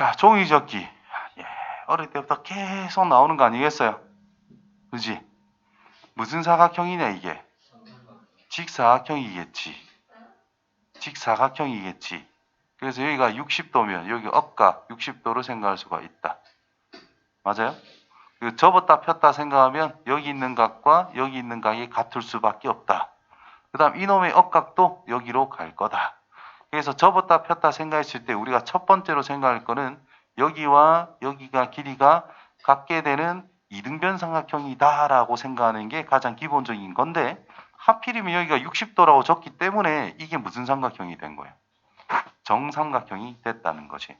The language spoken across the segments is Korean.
자, 종이 접기. 예, 어릴 때부터 계속 나오는 거 아니겠어요? 그지? 무슨 사각형이냐, 이게? 직사각형이겠지. 직사각형이겠지. 그래서 여기가 60도면 여기 억각 60도로 생각할 수가 있다. 맞아요? 그 접었다 폈다 생각하면 여기 있는 각과 여기 있는 각이 같을 수밖에 없다. 그 다음 이놈의 억각도 여기로 갈 거다. 그래서 접었다 폈다 생각했을 때 우리가 첫 번째로 생각할 거는 여기와 여기가 길이가 같게 되는 이등변 삼각형이다라고 생각하는 게 가장 기본적인 건데 하필이면 여기가 60도라고 적기 때문에 이게 무슨 삼각형이 된 거예요? 정삼각형이 됐다는 거지.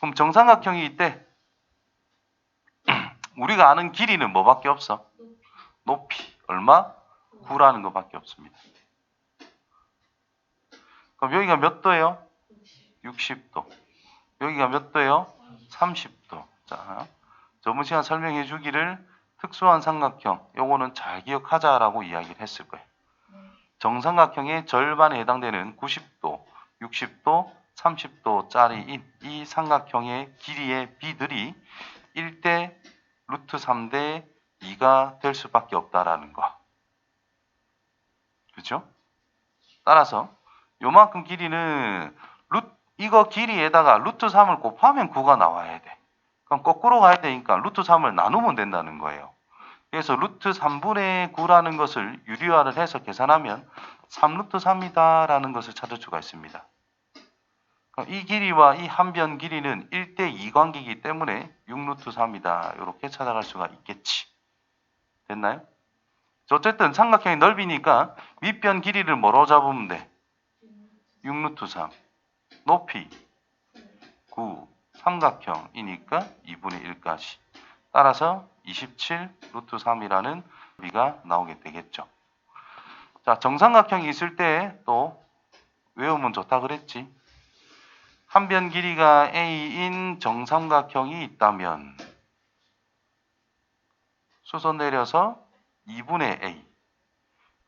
그럼 정삼각형이 때 우리가 아는 길이는 뭐밖에 없어? 높이 얼마? 9라는 것밖에 없습니다. 그럼 여기가 몇 도예요? 60도. 여기가 몇 도예요? 30도. 자, 저번 시간 설명해 주기를 특수한 삼각형, 요거는 잘 기억하자라고 이야기를 했을 거예요. 정삼각형의 절반에 해당되는 90도, 60도, 30도짜리인 이 삼각형의 길이의 비들이 1대 루트 3대 2가 될 수밖에 없다라는 거. 그죠? 따라서 요만큼 길이는 루, 이거 길이에다가 루트 3을 곱하면 9가 나와야 돼. 그럼 거꾸로 가야 되니까 루트 3을 나누면 된다는 거예요. 그래서 루트 3분의 9라는 것을 유리화를 해서 계산하면 3루트 3이다라는 것을 찾을 수가 있습니다. 이 길이와 이 한 변 길이는 1대2 관계이기 때문에 6루트 3이다. 이렇게 찾아갈 수가 있겠지. 됐나요? 어쨌든 삼각형의 넓이니까 윗변 길이를 뭐로 잡으면 돼? 6루트 3. 높이 9. 삼각형이니까 2분의 1까지. 따라서 27 루트 3이라는 비가 나오게 되겠죠. 자, 정삼각형이 있을 때 또 외우면 좋다 그랬지. 한 변 길이가 a인 정삼각형이 있다면 수선 내려서 2분의 a.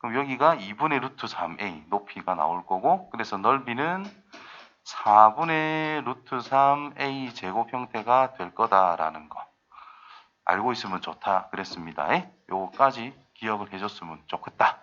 그럼 여기가 2분의 루트 3a 높이가 나올 거고 그래서 넓이는 4분의 루트 3a 제곱 형태가 될 거다라는 거 알고 있으면 좋다 그랬습니다. 요거까지 기억을 해줬으면 좋겠다.